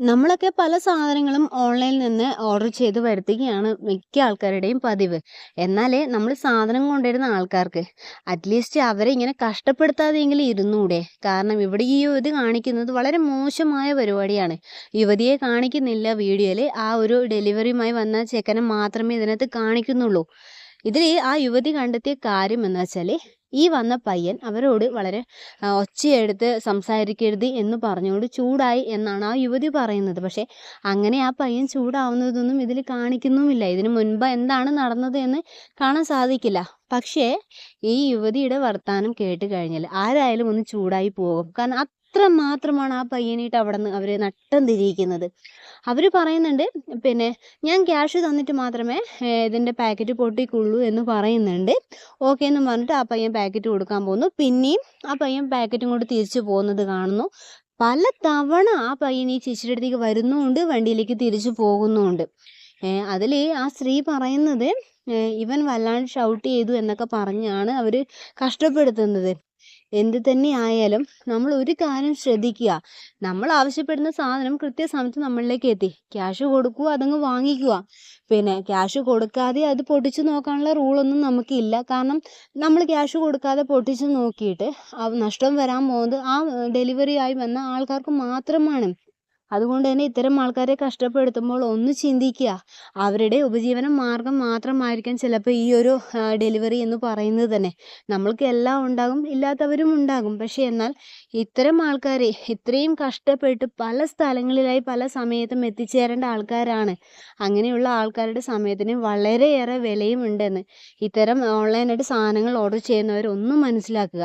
നമ്മളൊക്കെ പല സാധനങ്ങളും ഓൺലൈനിൽ നിന്ന് ഓർഡർ ചെയ്ത് വരുത്തുകയാണ് മിക്ക ആൾക്കാരുടെയും പതിവ്. എന്നാലേ നമ്മൾ സാധനം കൊണ്ടുവരുന്ന ആൾക്കാർക്ക് അറ്റ്‌ലീസ്റ്റ് അവരെ ഇങ്ങനെ കഷ്ടപ്പെടുത്താതെയെങ്കിലും ഇരുന്നൂടെ? കാരണം ഇവിടെ ഈ യുവതി കാണിക്കുന്നത് വളരെ മോശമായ പരിപാടിയാണ്. യുവതിയെ കാണിക്കുന്നില്ല വീഡിയോയിൽ. ആ ഒരു ഡെലിവറിയുമായി വന്ന ചെക്കനെ മാത്രമേ ഇതിനകത്ത് കാണിക്കുന്നുള്ളൂ. ഇതിൽ ആ യുവതി കണ്ടെത്തിയ കാര്യം എന്ന് വെച്ചാൽ ഈ വന്ന പയ്യൻ അവരോട് വളരെ ഒച്ചയെടുത്ത് സംസാരിക്കരുത് എന്ന് പറഞ്ഞുകൊണ്ട് ചൂടായി എന്നാണ് ആ യുവതി പറയുന്നത്. പക്ഷേ അങ്ങനെ ആ പയ്യൻ ചൂടാവുന്നതൊന്നും ഇതിൽ കാണിക്കുന്നുമില്ല. ഇതിന് മുൻപ് എന്താണ് നടന്നത് എന്ന് കാണാൻ സാധിക്കില്ല. പക്ഷേ ഈ യുവതിയുടെ വർത്താനം കേട്ട് കഴിഞ്ഞാൽ ആരായാലും ഒന്ന് ചൂടായി പോകും. കാരണം അത്രമാത്രമാണ് ആ പയ്യനായിട്ട് നിന്ന് അവർ നട്ടം തിരിയിക്കുന്നത്. അവർ പറയുന്നുണ്ട് പിന്നെ ഞാൻ ക്യാഷ് തന്നിട്ട് മാത്രമേ ഇതിന്റെ പാക്കറ്റ് പൊട്ടിക്കുള്ളൂ എന്ന് പറയുന്നുണ്ട്. ഓക്കെ എന്ന് പറഞ്ഞിട്ട് ആ പയ്യൻ പാക്കറ്റ് കൊടുക്കാൻ പോകുന്നു. പിന്നെയും ആ പയ്യൻ പാക്കറ്റും കൊണ്ട് തിരിച്ചു പോകുന്നത് കാണുന്നു. പല തവണ ആ പയ്യൻ ഈ ചേച്ചിയുടെ അടുത്തേക്ക് വരുന്നുമുണ്ട് വണ്ടിയിലേക്ക് തിരിച്ചു പോകുന്നുമുണ്ട്. അതിൽ ആ സ്ത്രീ പറയുന്നത് ഇവൻ വല്ലാണ്ട് ഷൗട്ട് ചെയ്തു എന്നൊക്കെ പറഞ്ഞാണ് അവർ കഷ്ടപ്പെടുത്തുന്നത്. എന്ത് തന്നെ ആയാലും നമ്മൾ ഒരു കാര്യം ശ്രദ്ധിക്കുക. നമ്മൾ ആവശ്യപ്പെടുന്ന സാധനം കൃത്യസമയത്ത് നമ്മളിലേക്ക് എത്തി. ക്യാഷ് കൊടുക്കുക അതങ്ങ് വാങ്ങിക്കുക. പിന്നെ ക്യാഷ് കൊടുക്കാതെ അത് പൊട്ടിച്ചു നോക്കാനുള്ള റൂളൊന്നും നമുക്കില്ല. കാരണം നമ്മൾ ക്യാഷ് കൊടുക്കാതെ പൊട്ടിച്ചു നോക്കിയിട്ട് നഷ്ടം വരാൻ പോകുന്നത് ആ ഡെലിവറി ആയി വന്ന ആൾക്കാർക്ക് മാത്രമാണ്. അതുകൊണ്ട് തന്നെ ഇത്തരം ആൾക്കാരെ കഷ്ടപ്പെടുത്തുമ്പോൾ ഒന്ന് ചിന്തിക്കുക. അവരുടെ ഉപജീവന മാർഗം മാത്രമായിരിക്കാം ചിലപ്പോൾ ഈ ഒരു ഡെലിവറി എന്ന് പറയുന്നത് തന്നെ. നമ്മൾക്ക് എല്ലാം ഉണ്ടാകും ഇല്ലാത്തവരും ഉണ്ടാകും. പക്ഷേ എന്നാൽ ഇത്തരം ആൾക്കാരെ ഇത്രയും കഷ്ടപ്പെട്ട് പല സ്ഥലങ്ങളിലായി പല സമയത്തും എത്തിച്ചേരേണ്ട ആൾക്കാരാണ്. അങ്ങനെയുള്ള ആൾക്കാരുടെ സമയത്തിന് വളരെയേറെ വിലയും ഉണ്ടെന്ന് ഇത്തരം ഓൺലൈനായിട്ട് സാധനങ്ങൾ ഓർഡർ ചെയ്യുന്നവർ ഒന്ന് മനസ്സിലാക്കുക.